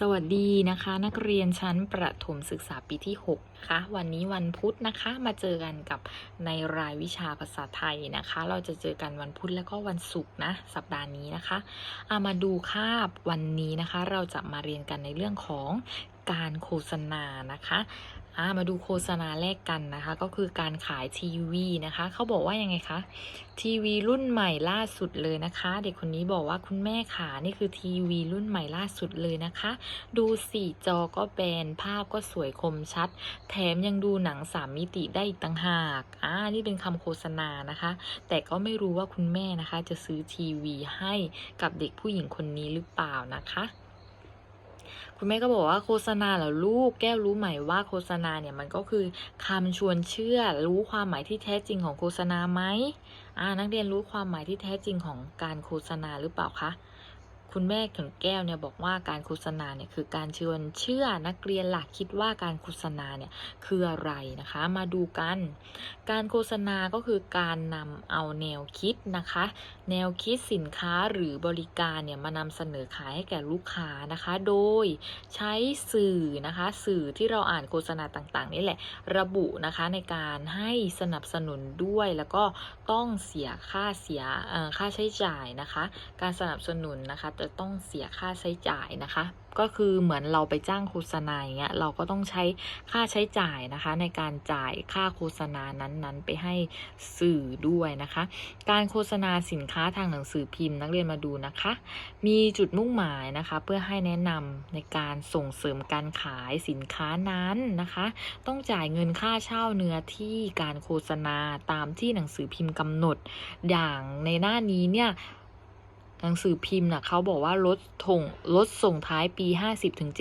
สวัสดีนะคะ นักเรียนชั้นประถมศึกษาปีที่6นะคะวันนี้วันพุธนะคะมาเจอกันกับในรายวิชาภาษาไทยนะคะ เราจะเจอกันวันพุธแล้วก็วันศุกร์นะสัปดาห์นี้นะคะเอามาดูคาบวันนี้นะคะ เราจะมาเรียนกันในเรื่องของการโฆษณานะคะ อ่ามาดูโฆษณาแรกกันนะคะ ก็คือการขายทีวีนะคะ เขาบอกว่ายังไงคะ ทีวีรุ่นใหม่ล่าสุดเลยนะคะ เด็กคนนี้บอกว่าคุณแม่ขานี่คือทีวีรุ่นใหม่ล่าสุดเลยนะคะ ดูสี่จอก็แบนภาพก็สวยคมชัด แถมยังดูหนังสามมิติได้อีกต่างหากอ่านี่เป็นคำโฆษณานะคะ แต่ก็ไม่รู้ว่าคุณแม่นะคะ จะซื้อทีวีให้กับเด็กผู้หญิงคนนี้หรือเปล่านะคะ คุณแม่ก็บอกว่าโฆษณาเหรอลูก แก้วรู้ไหมว่าโฆษณาเนี่ยมันก็คือคำชวนเชื่อ รู้ความหมายที่แท้จริงของโฆษณาไหมอ่านักเรียนรู้ความหมายที่แท้จริงของการโฆษณาหรือเปล่าคะ คุณแม่ถึงแก้วเนี่ยบอกว่าการโฆษณาเนี่ยคือการชวนเชื่อนักเรียนหลักคิดว่าการโฆษณาเนี่ยคืออะไรนะคะ มาดูกัน การโฆษณาก็คือการนำเอาแนวคิดนะคะ แนวคิดสินค้าหรือบริการเนี่ยมานำเสนอขายให้แก่ลูกค้านะคะ โดยใช้สื่อนะคะ สื่อที่เราอ่านโฆษณาต่างๆนี่แหละระบุนะคะในการให้สนับสนุนด้วยแล้วก็ต้องเสียค่าเสียค่าใช้จ่ายนะคะ การสนับสนุนนะคะจะต้องเสียค่าใช้จ่ายนะคะ ก็คือเหมือนเราไปจ้างโฆษณาอย่างเงี้ยเราก็ต้องใช้ค่าใช้จ่ายนะคะ ในการจ่ายค่าโฆษณานั้นๆ ไปให้สื่อด้วยนะคะ การโฆษณาสินค้าทางหนังสือพิมพ์นักเรียนมาดูนะคะ มีจุดมุ่งหมายนะคะ เพื่อให้แนะนำในการส่งเสริมการขายสินค้านั้นนะคะ ต้องจ่ายเงินค่าเช่าเนื้อที่การโฆษณาตามที่หนังสือพิมพ์กำหนด อย่างในหน้านี้เนี่ย หนังสือพิมพ์นะเขาบอกว่าลดถงลดส่งท้ายปี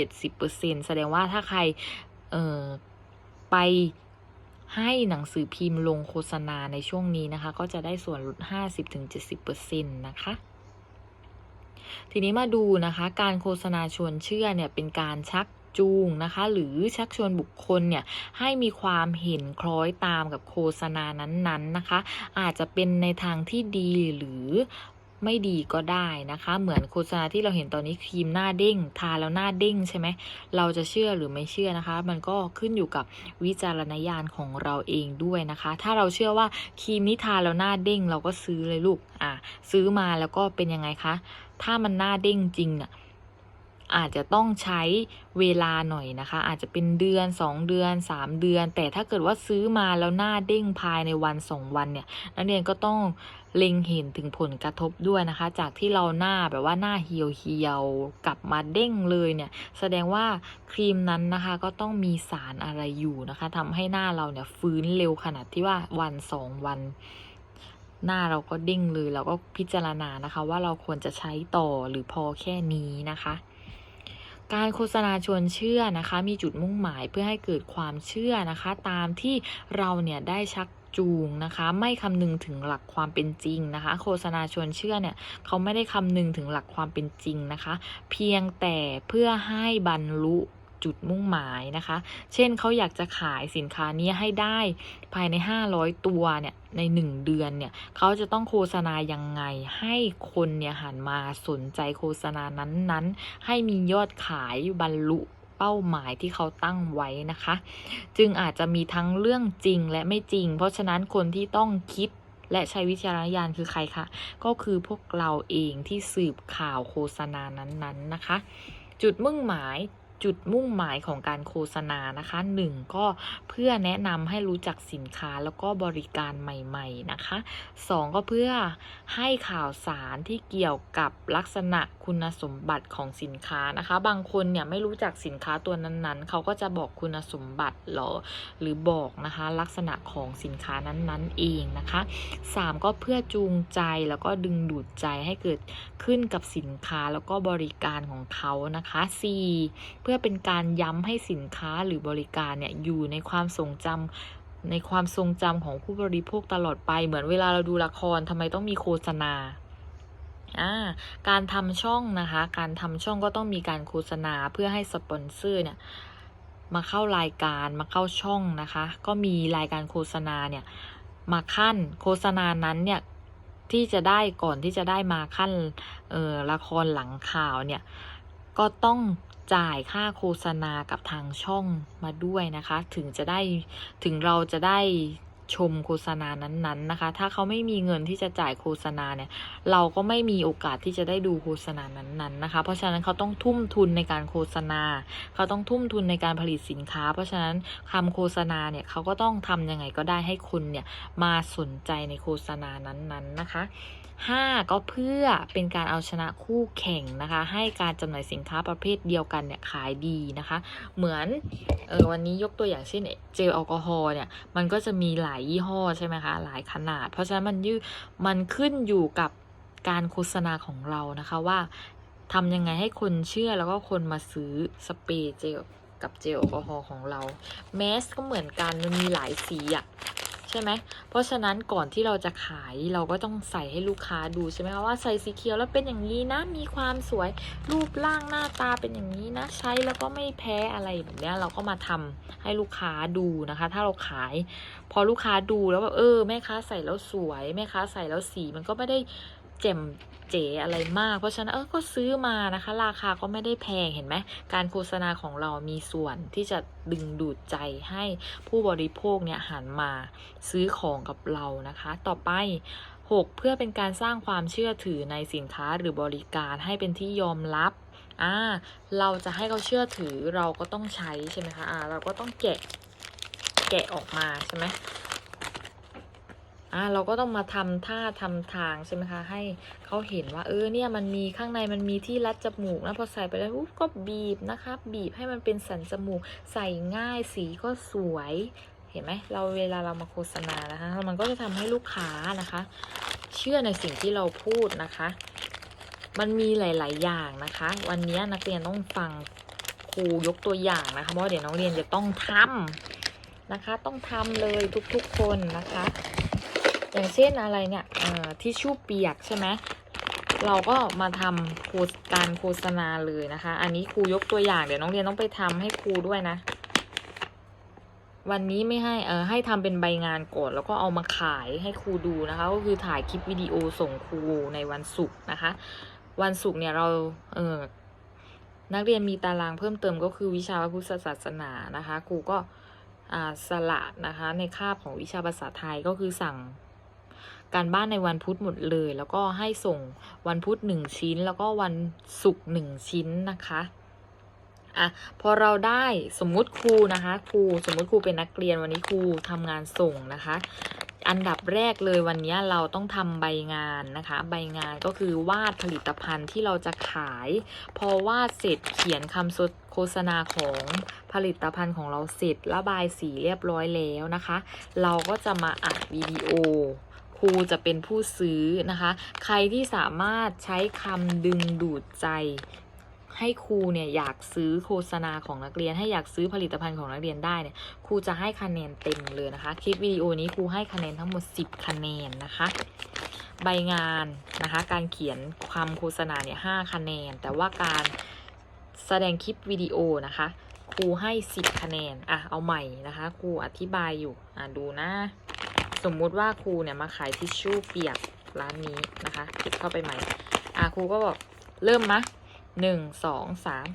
50-70%แสดงว่าถ้าใครเอ่อไปให้หนังสือพิมพ์ลงโฆษณาในช่วงนี้นะคะ ก็จะได้ส่วนลด 50-70%นะคะ ทีนี้มาดูนะคะ การโฆษณาชวนเชื่อเนี่ยเป็นการชักจูงนะคะ หรือชักชวนบุคคลเนี่ยให้มีความเห็นคล้อยตามกับโฆษณานั้นๆนะคะ อาจจะเป็นในทางที่ดีหรือ ไม่ดีก็ได้นะคะ เหมือนโฆษณาที่เราเห็นตอนนี้ครีมหน้าเด้ง ทาแล้วหน้าเด้งใช่ไหมเราจะเชื่อหรือไม่เชื่อนะคะ มันก็ขึ้นอยู่กับวิจารณญาณของเราเองด้วยนะคะ ถ้าเราเชื่อว่าครีมนี้ทาแล้วหน้าเด้ง เราก็ซื้อเลยลูกอะซื้อมาแล้วก็เป็นยังไงคะ ถ้ามันหน้าเด้งจริงน่ะ อาจจะต้องใช้เวลาหน่อยนะคะ อาจจะเป็นเดือน 2 เดือน 3 เดือน แต่ถ้าเกิดว่าซื้อมาแล้วหน้าเด้งภายในวัน 2 วันเนี่ยนักเรียนก็ต้องเล็งเห็นถึงผลกระทบด้วยนะคะ จากที่เราหน้าแบบว่าหน้าเหี่ยวเหี่ยวกลับมาเด้งเลยเนี่ย แสดงว่าครีมนั้นนะคะก็ต้องมีสารอะไรอยู่นะคะทำให้หน้าเราเนี่ยฟื้นเร็วขนาดที่ว่าวันสองวันหน้าเราก็เด้งเลยเราก็พิจารณานะคะ ว่าเราควรจะใช้ต่อหรือพอแค่นี้นะคะ การโฆษณาชวนเชื่อนะคะ มีจุดมุ่งหมายเพื่อให้เกิดความเชื่อนะคะ ตามที่เราเนี่ยได้ชักจูงนะคะไม่คำนึงถึงหลักความเป็นจริงนะคะ โฆษณาชวนเชื่อเนี่ยเขาไม่ได้คำนึงถึงหลักความเป็นจริงนะคะ เพียงแต่เพื่อให้บรรลุ จุดมุ่งหมายนะคะ เช่นเขาอยากจะขายสินค้านี้ให้ได้ภายใน 500 ตัวเนี่ยใน 1 เดือนเนี่ยเขาจะต้องโฆษณายังไง ให้คนเนี่ยหันมาสนใจโฆษณานั้นๆ ให้มียอดขายบรรลุเป้าหมายที่เขาตั้งไว้นะคะ จึงอาจจะมีทั้งเรื่องจริงและไม่จริง เพราะฉะนั้นคนที่ต้องคิดและใช้วิจารณญาณคือใครคะ ก็คือพวกเราเองที่สืบข่าวโฆษณานั้นๆนะคะ จุดมุ่งหมาย จุดมุ่งหมายของการโฆษณานะคะหนึ่งก็เพื่อแนะนำให้รู้จักสินค้าแล้วก็บริการใหม่ๆนะคะสองก็เพื่อให้ข่าวสารที่เกี่ยวกับลักษณะคุณสมบัติของสินค้านะคะ บางคนเนี่ยไม่รู้จักสินค้าตัวนั้นๆ เขาก็จะบอกคุณสมบัติหรอหรือบอกนะคะลักษณะของสินค้านั้นๆเองนะคะสามก็เพื่อจูงใจแล้วก็ดึงดูดใจให้เกิดขึ้นกับสินค้าแล้วก็บริการของเขานะคะสี่เพื่อเป็นการย้ำให้สินค้าหรือบริการเนี่ยอยู่ในความทรงจำในความทรงจำของผู้บริโภคตลอดไปเหมือนเวลาเราดูละครทำไมต้องมีโฆษณาการทำช่องนะคะ การทำช่องก็ต้องมีการโฆษณาเพื่อให้สปอนเซอร์เนี่ยมาเข้ารายการมาเข้าช่องนะคะ ก็มีรายการโฆษณาเนี่ยมาขั้นโฆษณานั้นเนี่ยที่จะได้ก่อนที่จะได้มาขั้นเออละครหลังข่าวเนี่ยก็ต้อง จ่ายค่าโฆษณากับทางช่องมาด้วยนะคะ ถึงจะได้ถึงเราจะได้ชมโฆษณานั้นๆนะคะ ถ้าเขาไม่มีเงินที่จะจ่ายโฆษณาเนี่ย เราก็ไม่มีโอกาสที่จะได้ดูโฆษณานั้นๆนะคะ เพราะฉะนั้นเขาต้องทุ่มทุนในการโฆษณา เขาต้องทุ่มทุนในการผลิตสินค้า เพราะฉะนั้นคำโฆษณาเนี่ยเขาก็ต้องทำยังไงก็ได้ให้คุณเนี่ยมาสนใจในโฆษณานั้นๆนะคะ 5 ก็เพื่อเป็นการเอาชนะคู่แข่งนะคะ ให้การจำหน่ายสินค้าประเภทเดียวกันเนี่ยขายดีนะคะ เหมือนเออวันนี้ยกตัวอย่างเช่นเจลแอลกอฮอล์เนี่ยมันก็จะมีหลายยี่ห้อใช่ไหมคะหลายขนาด เพราะฉะนั้นมันยืมันขึ้นอยู่กับการโฆษณาของเรานะคะว่าทำยังไงให้คนเชื่อแล้วก็คนมาซื้อสเปรย์เจลกับเจลแอลกอฮอล์ของเราแมสก็เหมือนกันมันมีหลายสีอะ ใช่ไหม เพราะฉะนั้นก่อนที่เราจะขายเราก็ต้องใส่ให้ลูกค้าดูใช่ไหมคะว่าใส่สีเขียวแล้วเป็นอย่างนี้นะ มีความสวยรูปร่างหน้าตาเป็นอย่างนี้นะ ใช้แล้วก็ไม่แพ้อะไรแบบเนี้ยเราก็มาทำให้ลูกค้าดูนะคะ ถ้าเราขาย พอลูกค้าดูแล้วแบบเออแม่ค้าใส่แล้วสวยแม่ค้าใส่แล้วสีมันก็ไม่ได้ เจ่มเจ๋อะไรมาก เพราะฉะนั้นเออก็ซื้อมานะคะ ราคาก็ไม่ได้แพงเห็นไหมการโฆษณาของเรามีส่วนที่จะดึงดูดใจให้ผู้บริโภคเนี่ยหันมาซื้อของกับเรานะคะ ต่อไป 6 เพื่อเป็นการสร้างความเชื่อถือในสินค้าหรือบริการให้เป็นที่ยอมรับอ่าเราจะให้เขาเชื่อถือเราก็ต้องใช้ใช่ไหมคะอ่าเราก็ต้องแกะแกะออกมาใช่ไหม อ่าเราก็ต้องมาทำท่าทำทางใช่ไหมคะ ให้เขาเห็นว่าเออเนี่ยมันมีข้างในมันมีที่รัดจมูกนะพอใส่ไปแล้วก็บีบนะคะ บีบให้มันเป็นสันจมูก ใส่ง่ายสีก็สวยเห็นไหมเราเวลาเรามาโฆษณานะคะ มันก็จะทำให้ลูกค้านะคะ เชื่อในสิ่งที่เราพูดนะคะ มันมีหลาย ๆ อย่างนะคะ วันนี้นักเรียนต้องฟังครูยกตัวอย่างนะคะเพราะเดี๋ยวน้องเรียนจะต้องทำนะคะ ต้องทำเลยทุก ๆ คนนะคะ อย่างเช่นอะไรเนี่ยเอ่อทิชชู่เปียกใช่ไหมเราก็มาทำโฆษการโฆษณาเลยนะคะ อันนี้ครูยกตัวอย่างเดี๋ยวน้องเรียนต้องไปทำให้ครูด้วยนะ วันนี้ไม่ให้เออให้ทำเป็นใบงานก่อนแล้วก็เอามาขายให้ครูดูนะคะ ก็คือถ่ายคลิปวิดีโอส่งครูในวันศุกร์นะคะ วันศุกร์เนี่ยเราเออนักเรียนมีตารางเพิ่มเติมก็คือวิชาพระพุทธศาสนานะคะ ครูก็อ่าสละนะคะ ในคาบของวิชาภาษาไทยก็คือสั่ง การบ้านในวันพุธหมดเลย แล้วก็ให้ส่งวันพุธหนึ่งชิ้น แล้วก็วันศุกร์หนึ่งชิ้นนะคะอะพอเราได้สมมุติครูนะคะครูสมมุติครูเป็นนักเรียนวันนี้ครูทำงานส่งนะคะ อันดับแรกเลยวันนี้เราต้องทำใบงานนะคะ ใบงานก็คือวาดผลิตภัณฑ์ที่เราจะขาย พอวาดเสร็จเขียนคำโฆษณาของผลิตภัณฑ์ของเราเสร็จระบายสีเรียบร้อยแล้วนะคะ เราก็จะมาอัดวิดีโอ รูจะเป็นผู้ซื้อนะคะ ใครที่สามารถใช้คำดึงดูดใจ ให้ครูเนี่ยอยากซื้อโฆษณาของนักเรียน ให้อยากซื้อผลิตภัณฑ์ของนักเรียนได้เนี่ยครูจะให้คะแนนเต็มเลยนะคะ คลิปวิดีโอนี้ครูให้คะแนนทั้งหมด 10 คะแนนนะคะใบงานนะคะ การเขียนความโฆษณาเนี่ย5คะแนน แต่ว่าการแสดงคลิปวิดีโอนะคะ ครูให้ 10 คะแนน อะ เอาใหม่นะคะ ครูอธิบายอยู่ อะ ดูนะ สมมุติว่าครูเนี่ยมาขายทิชชู่เปียกร้านนี้นะคะคลิกเข้าไปใหม่อะครูก็บอกเริ่มมะหนึ่งสองสาม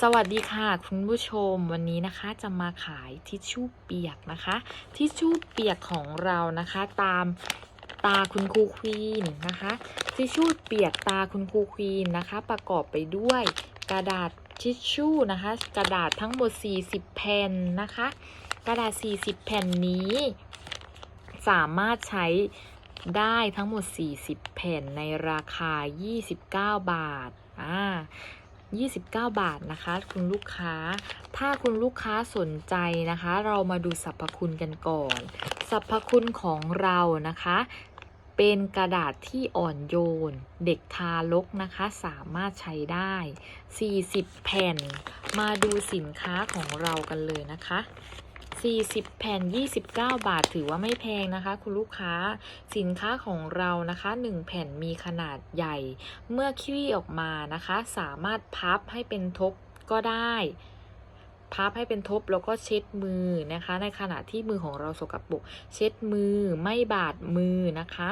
สวัสดีค่ะ คุณผู้ชมวันนี้นะคะจะมาขายทิชชู่เปียกนะคะ ทิชชู่เปียกของเรานะคะตามตาคุณครูควีนนะคะทิชชู่เปียกตาคุณครูควีนนะคะ ประกอบไปด้วยกระดาษทิชชู่นะคะ กระดาษทั้งหมด 40 แผ่นนะคะ กระดาษ 40 แผ่นนี้ สามารถใช้ได้ทั้งหมด 40 แผ่นในราคา 29 บาท อ่า29 บาทนะคะ คุณลูกค้า ถ้าคุณลูกค้าสนใจนะคะ เรามาดูสรรพคุณกันก่อน สรรพคุณของเรานะคะ เป็นกระดาษที่อ่อนโยน เด็กทารกนะคะ สามารถใช้ได้ 40 แผ่น มาดูสินค้าของเรากันเลยนะคะ 40 แผ่น 29 บาท ถือว่าไม่แพงนะคะ คุณลูกค้า สินค้าของเรานะคะ 1 แผ่นมีขนาดใหญ่ เมื่อคลี่ออกมานะคะ สามารถพับให้เป็นทบก็ได้ พับให้เป็นทบแล้วก็เช็ดมือนะคะ ในขณะที่มือของเราสกปรก เช็ดมือไม่บาดมือนะคะ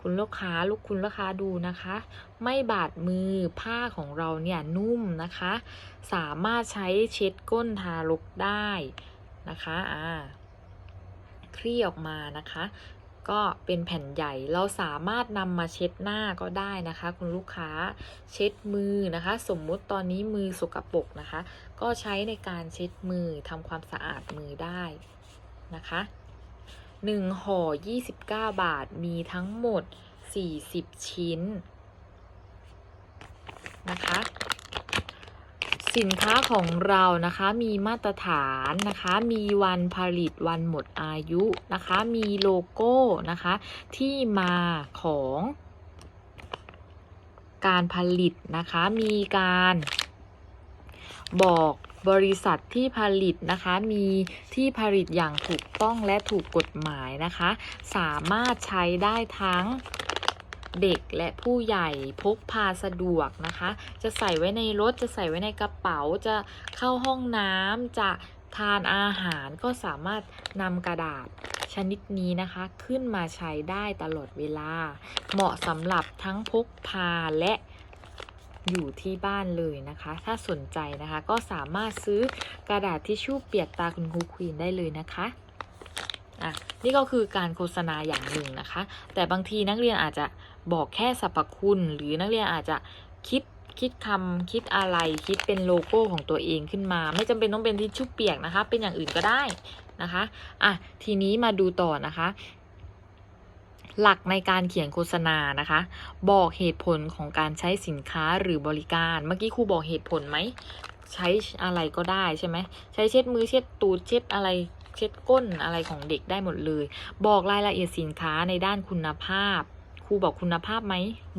คุณคุณลูกค้าลูกคุณลูกค้าดูนะคะ ไม่บาดมือผ้าของเราเนี่ยนุ่มนะคะ สามารถใช้เช็ดก้นทารกได้ นะคะอ่าคลี่ออกมานะคะ ก็เป็นแผ่นใหญ่เราสามารถนำมาเช็ดหน้าก็ได้นะคะ คุณลูกค้าเช็ดมือนะคะ สมมุติตอนนี้มือสกปรกนะคะ ก็ใช้ในการเช็ดมือทำความสะอาดมือได้นะคะ1ห่อ29 บาทมีทั้งหมด 40 ชิ้นนะคะ สินค้าของเรานะคะมีมาตรฐานนะคะ มีวันผลิตวันหมดอายุนะคะ มีโลโก้นะคะ ที่มาของการผลิตนะคะ มีการบอกบริษัทที่ผลิตนะคะ มีที่ผลิตอย่างถูกต้องและถูกกฎหมายนะคะ สามารถใช้ได้ทั้ง เด็กและผู้ใหญ่พกพาสะดวกนะคะ จะใส่ไว้ในรถจะใส่ไว้ในกระเป๋าจะเข้าห้องน้ำจะทานอาหารก็สามารถนำกระดาษชนิดนี้นะคะขึ้นมาใช้ได้ตลอดเวลา เหมาะสำหรับทั้งพกพาและอยู่ที่บ้านเลยนะคะ ถ้าสนใจนะคะก็สามารถซื้อกระดาษทิชชู่เปียกตาคุณครูควีนได้เลยนะคะอะนี่ก็คือการโฆษณาอย่างหนึ่งนะคะ แต่บางทีนักเรียนอาจจะ บอกแค่สรรพคุณ หรือนักเรียนอาจจะคิดคิดคำคิดอะไรคิดเป็นโลโก้ของตัวเองขึ้นมา ไม่จำเป็นต้องเป็นทิชชู่เปียกนะคะ เป็นอย่างอื่นก็ได้นะคะอะทีนี้มาดูต่อนะคะ หลักในการเขียนโฆษณานะคะ บอกเหตุผลของการใช้สินค้าหรือบริการ เมื่อกี้ครูบอกเหตุผลไหมใช้อะไรก็ได้ใช่ไหมใช้เช็ดมือเช็ดตูดเช็ดอะไรเช็ดก้นอะไรของเด็กได้หมดเลย บอกรายละเอียดสินค้าในด้านคุณภาพ ครูบอกคุณภาพไหม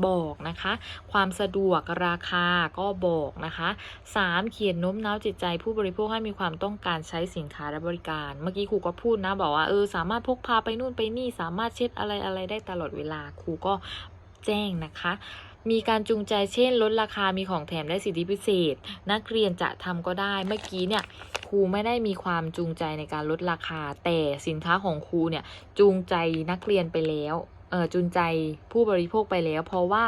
บอกนะคะ ความสะดวกราคาก็บอกนะคะ 3. เขียนโน้มน้าวจิตใจผู้บริโภคให้มีความต้องการใช้สินค้าและบริการ เมื่อกี้ครูก็พูดนะ บอกว่าเออสามารถพกพาไปนู่นไปนี่สามารถเช็ดอะไรอะไรได้ตลอดเวลาครูก็แจ้งนะคะมีการจูงใจเช่นลดราคามีของแถมได้สิทธิพิเศษ นักเรียนจะทำก็ได้เมื่อกี้เนี่ยครูไม่ได้มีความจูงใจในการลดราคา แต่สินค้าของครูเนี่ยจูงใจนักเรียนไปแล้ว จูงใจผู้บริโภคไปแล้ว เพราะว่า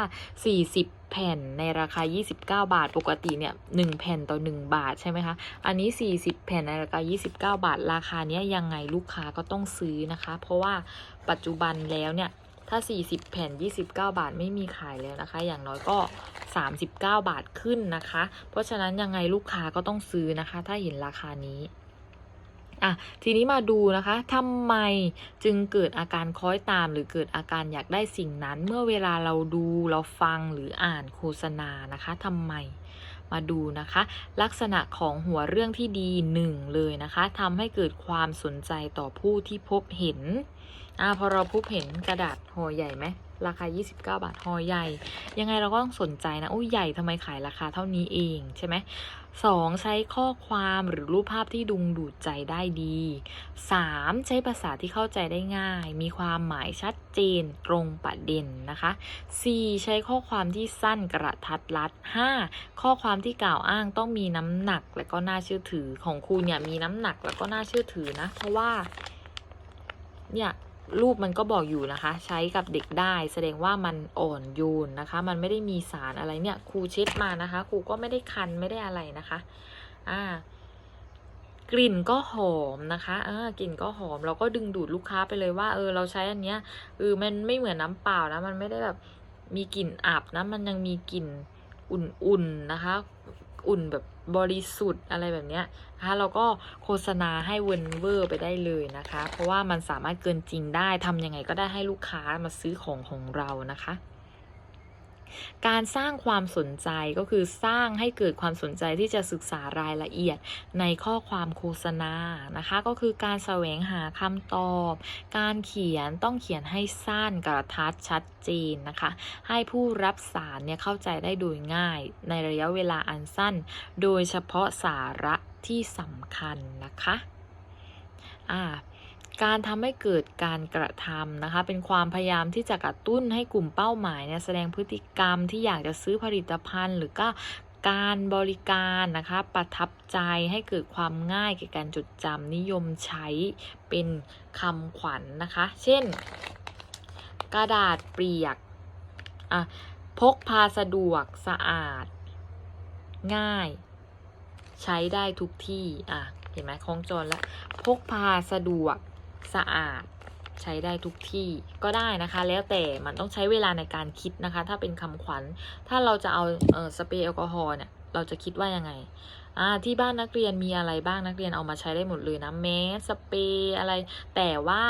40 แผ่นในราคา 29 บาท ปกติเนี่ย1แผ่นต่อ 1 บาทใช่ไหมคะ อันนี้ 40 แผ่นในราคา 29 บาท ราคาเนี้ยยังไงลูกค้าก็ต้องซื้อนะคะ เพราะว่าปัจจุบันแล้วเนี่ยถ้า 40 แผ่น 29 บาทไม่มีขายแล้วนะคะ อย่างน้อยก็ 39 บาทขึ้นนะคะ เพราะฉะนั้นยังไงลูกค้าก็ต้องซื้อนะคะ ถ้าเห็นราคานี้ อะทีนี้มาดูนะคะทำไมจึงเกิดอาการคล้อยตาม หรือเกิดอาการอยากได้สิ่งนั้น เมื่อเวลาเราดูเราฟังหรืออ่านโฆษณานะคะทำไมมาดูนะคะ ลักษณะของหัวเรื่องที่ดีหนึ่งเลยนะคะทำให้เกิดความสนใจต่อผู้ที่พบเห็น อ่าพอเราพบเห็นกระดาษห่อใหญ่ไหมราคา 29 บาทห่อใหญ่ ยังไงเราก็ต้องสนใจนะอุ้ยใหญ่ทำไมขายราคาเท่านี้เองใช่ไหมสองใช้ข้อความหรือรูปภาพที่ดึงดูดใจได้ดีสามใช้ภาษาที่เข้าใจได้ง่าย มีความหมายชัดเจนตรงประเด็นนะคะสี่ใช้ข้อความที่สั้นกระทัดรัดห้าข้อความที่กล่าวอ้างต้องมีน้ำหนักและก็น่าเชื่อถือของคุณเนี่ยมีน้ำหนักแล้วก็น่าเชื่อถือนะ เพราะว่าเนี่ย รูปมันก็บอกอยู่นะคะ ใช้กับเด็กได้แสดงว่ามันอ่อนโยนนะคะ มันไม่ได้มีสารอะไรเนี่ยครูเช็ดมานะคะครูก็ไม่ได้คันไม่ได้อะไรนะคะ อ่ากลิ่นก็หอมนะคะอ่ากลิ่นก็หอม เราก็ดึงดูดลูกค้าไปเลยว่า เออ เราใช้อันเนี้ยเออมันไม่เหมือนน้ำเปล่านะ มันไม่ได้แบบมีกลิ่นอับนะ มันยังมีกลิ่นอุ่นๆนะคะ อุ่นแบบบริสุทธิ์อะไรแบบเนี้ยนะคะเราก็โฆษณาให้เวนเวอร์ไปได้เลยนะคะ เพราะว่ามันสามารถเกินจริงได้ทำยังไงก็ได้ให้ลูกค้ามาซื้อของของเรานะคะ การสร้างความสนใจก็คือสร้างให้เกิดความสนใจที่จะศึกษารายละเอียดในข้อความโฆษณานะคะ ก็คือการแสวงหาคำตอบ การเขียนต้องเขียนให้สั้นกระทัดชัดเจนนะคะ ให้ผู้รับสารเนี่ยเข้าใจได้โดยง่าย ในระยะเวลาอันสั้น โดยเฉพาะสาระที่สำคัญนะคะ อ่า การทำให้เกิดการกระทำนะคะ เป็นความพยายามที่จะกระตุ้นให้กลุ่มเป้าหมายเนี่ยแสดงพฤติกรรมที่อยากจะซื้อผลิตภัณฑ์ หรือก็การบริการนะคะ ประทับใจให้เกิดความง่ายแก่การจดจำนิยมใช้เป็นคำขวัญนนะคะ เช่น กระดาษเปียกอะพกพาสะดวกสะอาด ง่าย ใช้ได้ทุกที่อะเห็นไหมคล้องจองแล้วพกพาสะดวก สะอาดใช้ได้ทุกที่ก็ได้นะคะ แล้วแต่มันต้องใช้เวลาในการคิดนะคะ ถ้าเป็นคำขวัญ ถ้าเราจะเอาเออสเปรย์แอลกอฮอล์เนี่ยเราจะคิดว่ายังไงอ่าที่บ้านนักเรียนมีอะไรบ้างนักเรียนเอามาใช้ได้หมดเลยนะแมสสเปรย์อะไร แต่ว่า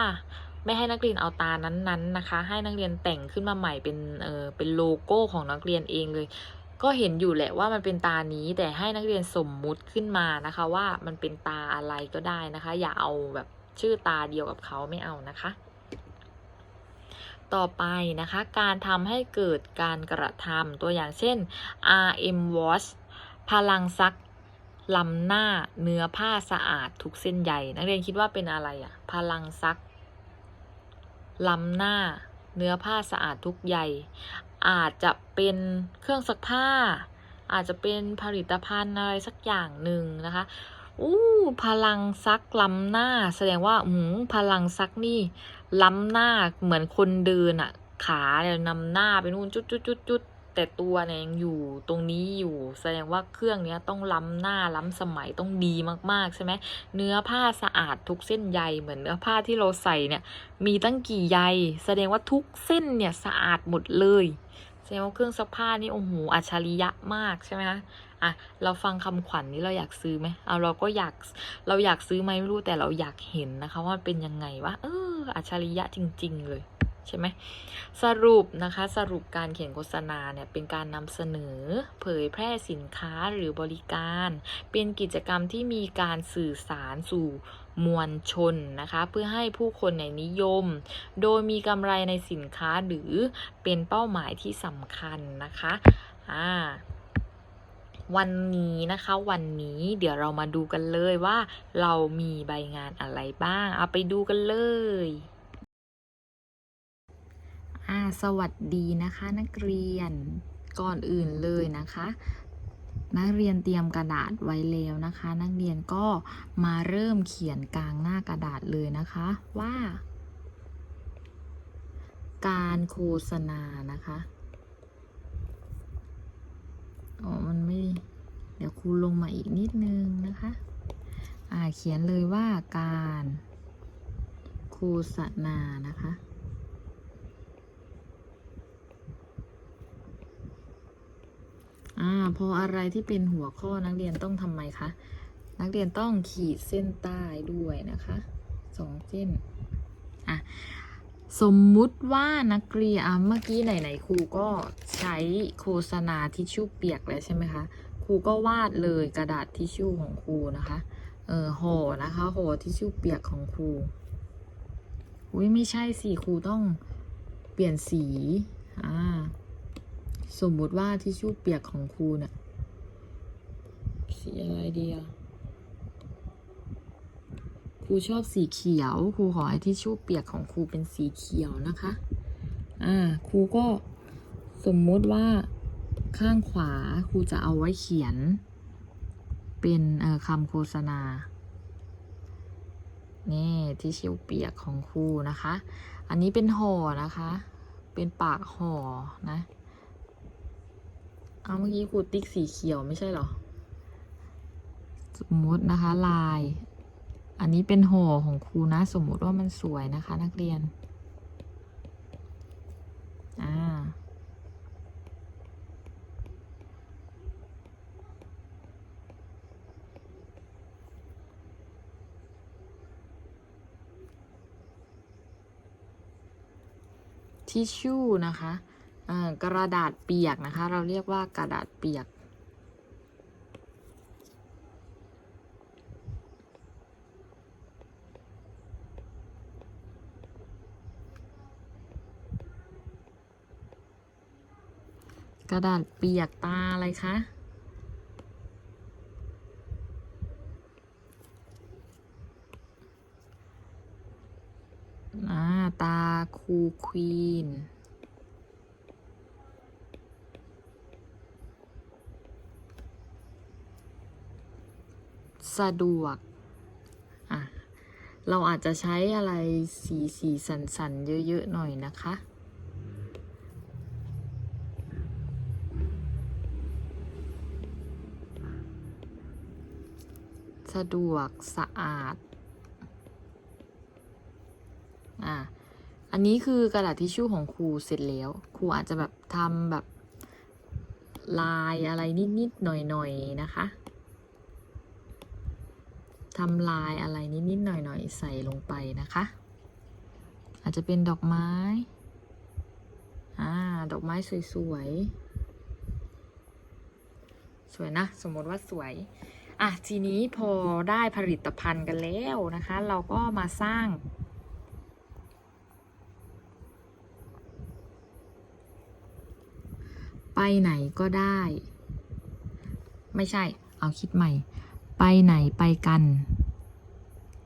ไม่ให้นักเรียนเอาตานั้นๆนะคะ ให้นักเรียนแต่งขึ้นมาใหม่เป็นเออเป็นโลโก้ของนักเรียนเองเลย ก็เห็นอยู่แหละว่ามันเป็นตานี้ แต่ให้นักเรียนสมมุติขึ้นมานะคะ ว่ามันเป็นตาอะไรก็ได้นะคะ อย่าเอาแบบ ชื่อตาเดียวกับเขาไม่เอานะคะ ต่อไปนะคะ การทำให้เกิดการกระทำตัวอย่างเช่น RM wash พลังซักลำหน้าเนื้อผ้าสะอาดทุกเส้นใยนักเรียนคิดว่าเป็นอะไรอะพลังซักลำหน้าเนื้อผ้าสะอาดทุกใย อาจจะเป็นเครื่องซักผ้า อาจจะเป็นผลิตภัณฑ์อะไรสักอย่างหนึ่งนะคะ อู้พลังซักล้ำหน้า แสดงว่าอืมพลังซักนี่ ล้ำหน้าเหมือนคนเดินอะขาเนี่ยนำหน้าไปนู่นจุดจุดจุดจุดแต่ตัวเนี่ยยังอยู่ตรงนี้อยู่ แสดงว่าเครื่องเนี้ยต้องล้ำหน้าล้ำสมัยต้องดีมากๆใช่ไหมเนื้อผ้าสะอาดทุกเส้นใยเหมือนเนื้อผ้าที่เราใส่เนี่ย มีตั้งกี่ใย แสดงว่าทุกเส้นเนี่ยสะอาดหมดเลยแสดงว่าเครื่องซักผ้านี่โอ้โหอัจฉริยะมากใช่ไหมคะ อะเราฟังคำขวัญนนี้เราอยากซื้อไหมเอาเราก็อยากเราอยากซื้อไหมไม่รู้แต่เราอยากเห็นนะคะว่ามันเป็นยังไงวะเอออัจฉริยะจริง ๆ เลยใช่ไหมสรุปนะคะสรุปการเขียนโฆษณาเนี่ยเป็นการนำเสนอ เผยแพร่สินค้าหรือบริการ เป็นกิจกรรมที่มีการสื่อสารสู่มวลชนนะคะเพื่อให้ผู้คนในนิยม โดยมีกำไรในสินค้าหรือเป็นเป้าหมายที่สำคัญนะคะอ่า วันนี้นะคะ วันนี้เดี๋ยวเรามาดูกันเลยว่า เรามีใบงานอะไรบ้าง เอาไปดูกันเลยอ่าสวัสดีนะคะนักเรียนก่อนอื่นเลยนะคะ นักเรียนเตรียมกระดาษไว้แล้วนะคะ นักเรียนก็มาเริ่มเขียนกลางหน้ากระดาษเลยนะคะว่า การโฆษณานะคะ อ๋อ มันไม่ เดี๋ยวครูลงมาอีกนิดนึงนะคะ อ่า เขียนเลยว่าการโฆษณานะคะ อ่า พออะไรที่เป็นหัวข้อนักเรียนต้องทำไมคะ นักเรียนต้องขีดเส้นใต้ด้วยนะคะสองเส้น อะสมมุติว่านักเรียนเมื่อกี้ไหนๆครูก็ ใช้โฆษณาทิชชู่เปียกแล้วใช่ไหมคะ ครูก็วาดเลยกระดาษทิชชู่ของครูนะคะ เออห่อนะคะห่อทิชชู่เปียกของครู อุ้ยไม่ใช่สิครูต้องเปลี่ยนสี อ่า สมมุติว่าทิชชู่เปียกของครูเนี่ยสีอะไรดีอะครูชอบสีเขียว ครูขอให้ทิชชู่เปียกของครูเป็นสีเขียวนะคะ อ่า ครูก็ สมมุติว่าข้างขวาครูจะเอาไว้เขียน เป็นคำโฆษณา นี่ทิชชู่เปียกของครูนะคะ อันนี้เป็นห่อนะคะ เป็นปากห่อนะ เอาเมื่อกี้ครูติ๊กสีเขียวไม่ใช่หรอ สมมตินะคะลาย อันนี้เป็นห่อของครูนะ สมมุติว่ามันสวยนะคะ นักเรียน อ่า ทิชชู่นะคะกระดาษเปียกนะคะ เราเรียกว่ากระดาษเปียก กระดาษเปียกตาอะไรคะ คูควีนสะดวก อะ เราอาจจะใช้อะไรสีสีสันสันเยอะๆหน่อยนะคะ สะดวกสะอาด อะ อันนี้คือกระดาษทิชชู่ของครูเสร็จแล้ว ครูอาจจะแบบทำแบบลายอะไรนิดๆหน่อยๆนะคะทำลายอะไรนิดๆหน่อยๆใส่ลงไปนะคะ อาจจะเป็นดอกไม้อ่าดอกไม้สวยๆ สวยนะ สมมติว่าสวย อะ ทีนี้พอได้ผลิตภัณฑ์กันแล้วนะคะ เราก็มาสร้าง ไปไหนก็ได้ ไม่ใช่ เอาคิดใหม่ ไปไหนไปกัน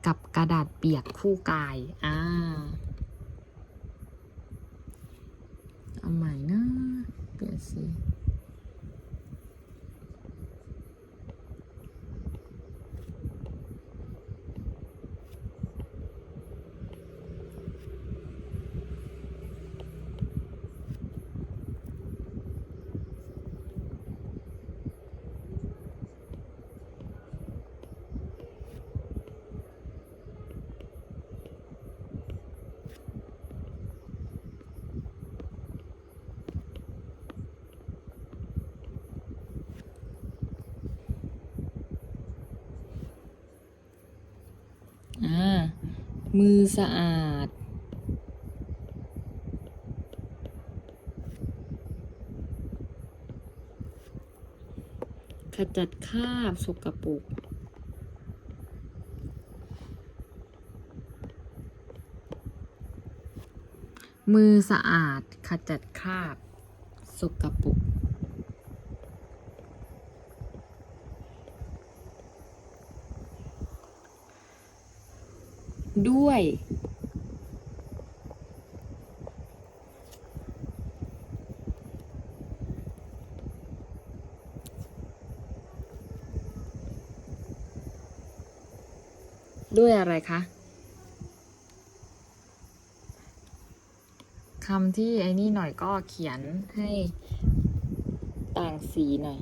กับกระดาษเปียกคู่กาย อ่า เอาใหม่นะ เปลี่ยนสี อ่า มือสะอาด ขจัดคราบสกปรกมือสะอาดขจัดคราบสกปรก ด้วย ด้วยอะไรคะคำที่ไอ้นี่หน่อยก็เขียนให้ต่างสีหน่อย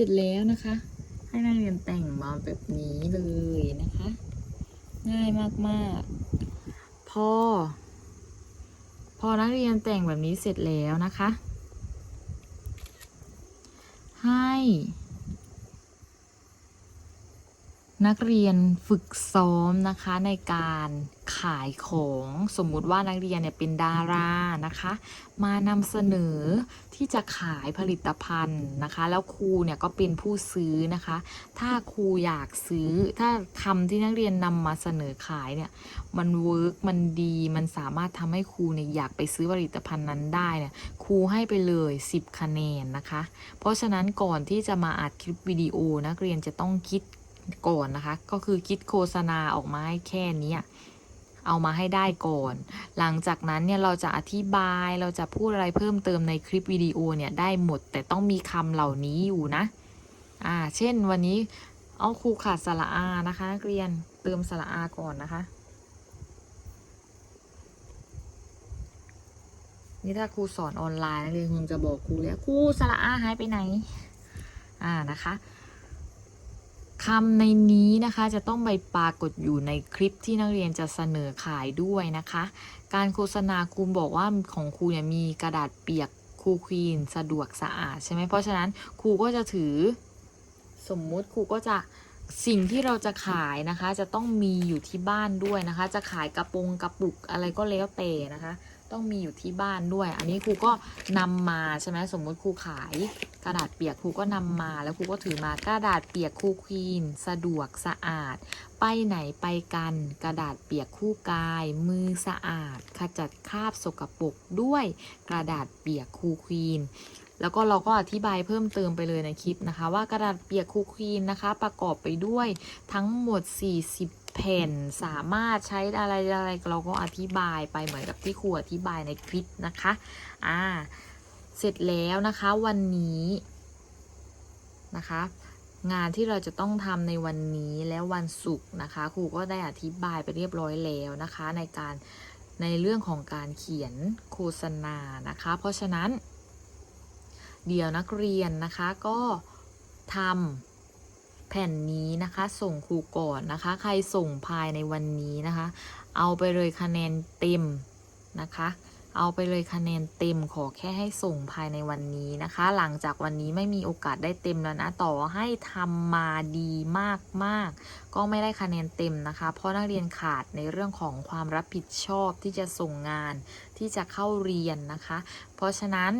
ร็จแล้วนะคะ ให้นักเรียนแต่งมาแบบนี้เลยนะคะ ง่ายมากๆ พอ พอนักเรียนแต่งแบบนี้เสร็จแล้วนะคะ ให้ นักเรียนฝึกซ้อมนะคะในการขายของสมมุติว่านักเรียนเนี่ยเป็นดารานะคะ มานำเสนอที่จะขายผลิตภัณฑ์นะคะ แล้วครูเนี่ยก็เป็นผู้ซื้อนะคะ ถ้าครูอยากซื้อ ถ้าคำที่นักเรียนนำมาเสนอขายเนี่ยมันเวิร์กมันดีมันสามารถทำให้ครูเนี่ยอยากไปซื้อผลิตภัณฑ์นั้นได้เนี่ยครูให้ไปเลย 10 คะแนนนะคะ เพราะฉะนั้นก่อนที่จะมาอัดคลิปวิดีโอนักเรียนจะต้องคิด ก่อนนะคะ ก็คือคิดโฆษณาออกมาให้แค่นี้เอามาให้ได้ก่อน หลังจากนั้นเนี่ยเราจะอธิบายเราจะพูดอะไรเพิ่มเติมในคลิปวิดีโอเนี่ยได้หมด แต่ต้องมีคำเหล่านี้อยู่นะ อ่า เช่นวันนี้เอาครูขาดสระอานะคะนักเรียนเติมสระอาก่อนนะคะ นี่ถ้าครูสอนออนไลน์นักเรียนคงจะบอกครูแล้วครูสระอาหายไปไหน อ่านะคะ คำในนี้นะคะจะต้องไปปรากฏอยู่ในคลิปที่นักเรียนจะเสนอขายด้วยนะคะ การโฆษณาครูบอกว่าของครูเนี่ยมีกระดาษเปียกครูควีนสะดวกสะอาดใช่ไหมเพราะฉะนั้นครูก็จะถือสมมุติครูก็จะสิ่งที่เราจะขายนะคะ จะต้องมีอยู่ที่บ้านด้วยนะคะ จะขายกระโปรงกระปุกอะไรก็แล้วแต่นะคะ ต้องมีอยู่ที่บ้านด้วย อันนี้ครูก็นำมาใช่ไหมสมมุติครูขายกระดาษเปียกครูก็นำมาแล้วครูก็ถือมากระดาษเปียกครูควีน สะดวกสะอาด ไปไหนไปกัน กระดาษเปียกคู่กาย มือสะอาด ขจัดคราบสกปรกด้วยกระดาษเปียกครูควีนแล้วก็เราก็อธิบายเพิ่มเติมไปเลยในคลิปนะคะ ว่ากระดาษเปียกคูควีนนะคะ ประกอบไปด้วยทั้งหมด 40 แผ่นสามารถใช้อะไรอะไรเราก็อธิบายไปเหมือนกับที่ครูอธิบายในคลิปนะคะอ่าเสร็จแล้วนะคะวันนี้นะคะงานที่เราจะต้องทำในวันนี้และวันศุกร์นะคะครูก็ได้อธิบายไปเรียบร้อยแล้วนะคะ ในการในเรื่องของการเขียนโฆษณานะคะ เพราะฉะนั้น เดี๋ยวนักเรียนนะคะก็ทำ แผ่นนี้นะคะ ส่งครูก่อนนะคะ ใครส่งภายในวันนี้นะคะ เอาไปเลยคะแนนเต็มนะคะ เอาไปเลยคะแนนเต็มขอแค่ให้ส่งภายในวันนี้นะคะ หลังจากวันนี้ไม่มีโอกาสได้เต็มแล้วนะต่อให้ทำมาดีมากๆก็ไม่ได้คะแนนเต็มนะคะ เพราะนักเรียนขาดในเรื่องของความรับผิดชอบที่จะส่งงานที่จะเข้าเรียนนะคะ เพราะฉะนั้น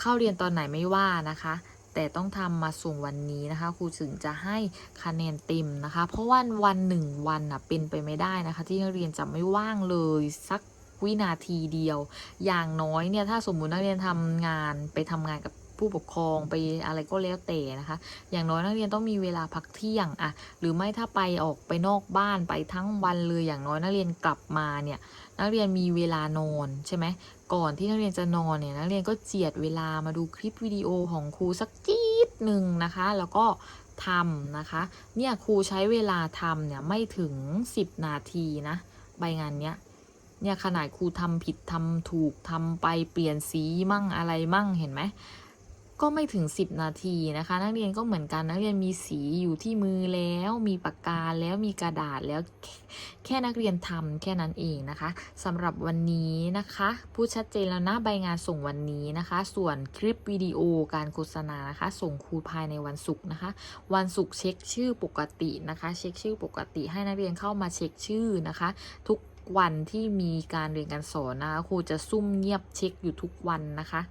เข้าเรียนตอนไหนไม่ว่านะคะ แต่ต้องทำมาส่งวันนี้นะคะ ครูถึงจะให้คะแนนเต็มนะคะ เพราะว่าวันหนึ่งวันน่ะเป็นไปไม่ได้นะคะ ที่นักเรียนจะไม่ว่างเลยสักวินาทีเดียว อย่างน้อยเนี่ยถ้าสมมุตินักเรียนทำงานไปทำงานกับผู้ปกครองไปอะไรก็แล้วแต่นะคะ อย่างน้อยนักเรียนต้องมีเวลาพักเที่ยงอะหรือไม่ถ้าไปออกไปนอกบ้านไปทั้งวันเลยอย่างน้อยนักเรียนกลับมาเนี่ย นักเรียนมีเวลานอนใช่ไหมก่อนที่นักเรียนจะนอนเนี่ยนักเรียนก็เจียดเวลามาดูคลิปวิดีโอของครูสักจี๊ดหนึ่งนะคะ แล้วก็ทำนะคะ เนี่ยครูใช้เวลาทำเนี่ยไม่ถึง 10 นาทีนะใบงานเนี้ยเนี่ยขนาดครูทำผิดทำถูกทำไปเปลี่ยนสีมั่งอะไรมั่งเห็นไหม ก็ไม่ถึง 10 นาทีนะคะ นักเรียนก็เหมือนกันนักเรียนมีสีอยู่ที่มือแล้ว มีปากกาแล้วมีกระดาษแล้วแค่แค่นักเรียนทำแค่นั้นเองนะคะสำหรับวันนี้นะคะพูดชัดเจนแล้วนะใบงานส่งวันนี้นะคะ ส่วนคลิปวิดีโอการโฆษณานะคะ ส่งครูภายในวันศุกร์นะคะ วันศุกร์เช็คชื่อปกตินะคะ เช็คชื่อปกติให้นักเรียนเข้ามาเช็คชื่อนะคะ ทุกวันที่มีการเรียนการสอนนะคะครูจะซุ่มเงียบเช็คอยู่ทุกวันนะคะ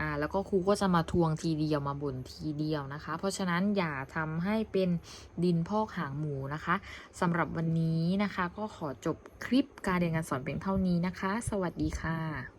อ่าแล้วก็ครูก็จะมาทวงทีเดียวมาบ่นทีเดียวนะคะ เพราะฉะนั้นอย่าทำให้เป็นดินพอกหางหมูนะคะสำหรับวันนี้นะคะ ก็ขอจบคลิปการเรียนการสอนเพียงเท่านี้นะคะ สวัสดีค่ะ